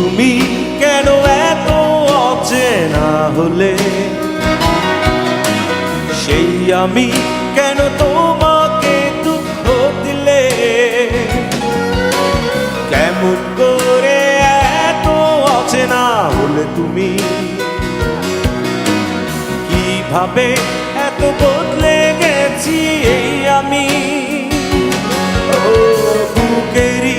তুমি কেন এত অচেনা হলে? সেই আমি কেন তোমাকে দুঃখ দিলে? কেমন করে এত অচেনা হলে তুমি? কীভাবে এত বদলে গেছি এই আমি? ও বুকেরি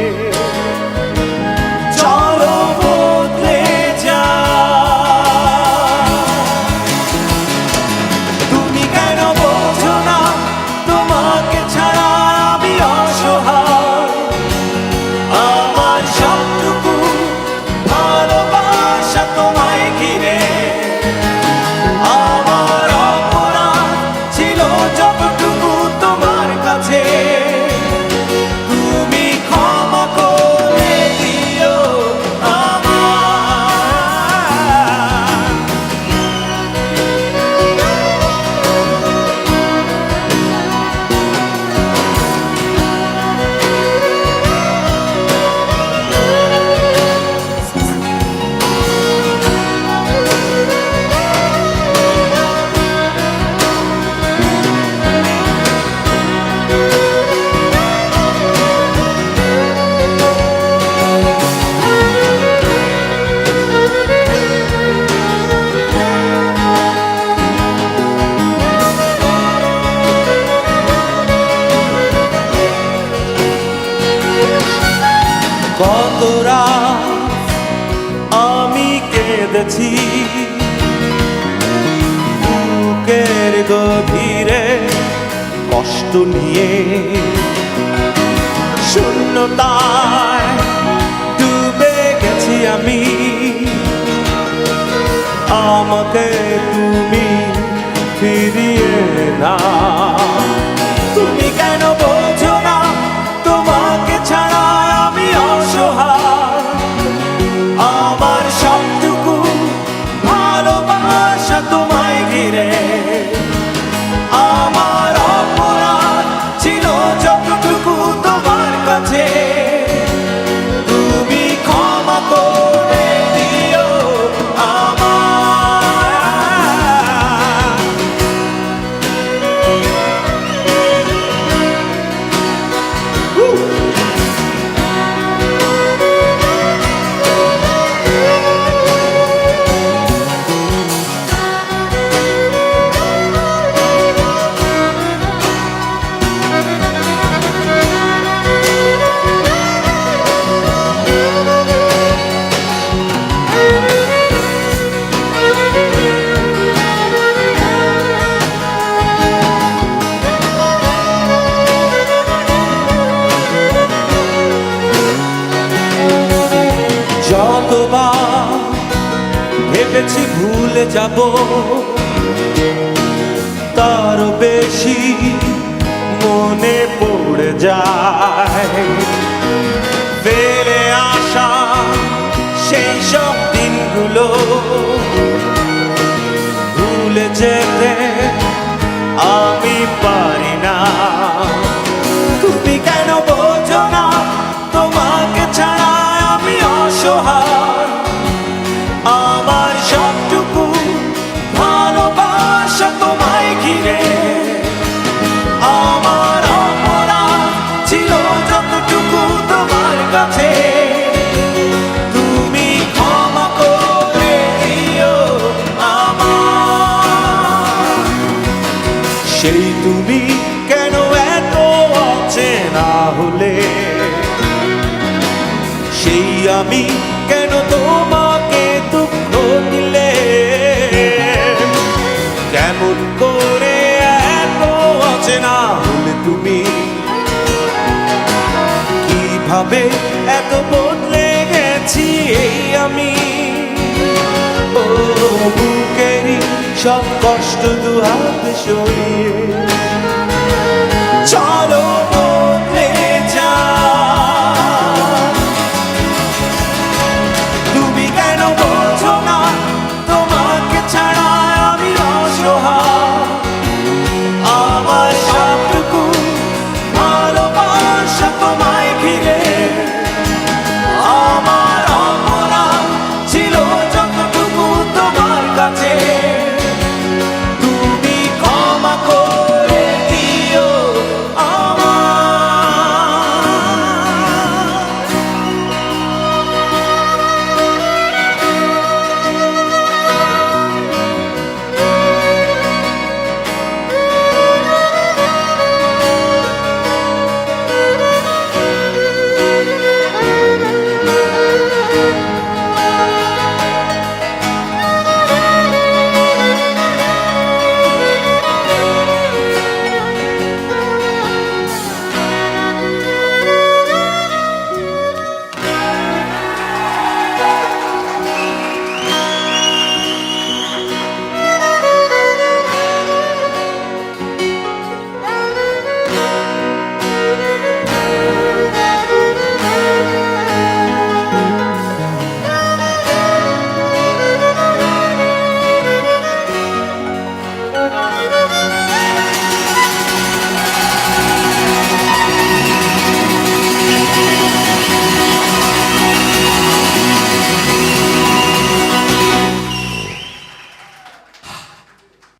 কেঁদেছি বুকের গভীরে কষ্ট নিয়ে শূন্যতায় ডুবে গেছি আমি। আমাকে তুমি ফিরিয়ে না তুমি কেন ভেবেছি ভুলে যাব। তার বেশি মনে পড়ে যায়। সেই তুমি কেন এত অচেনা হলে? সেই আমি কেন তোমাকে দুঃখ দিলে? কেমন করে এত অচেনা হলে তুমি? কীভাবে এত বদলে গেছি এই আমি? ও, বুকেরই সব কষ্ট দুহাত সরিয়ে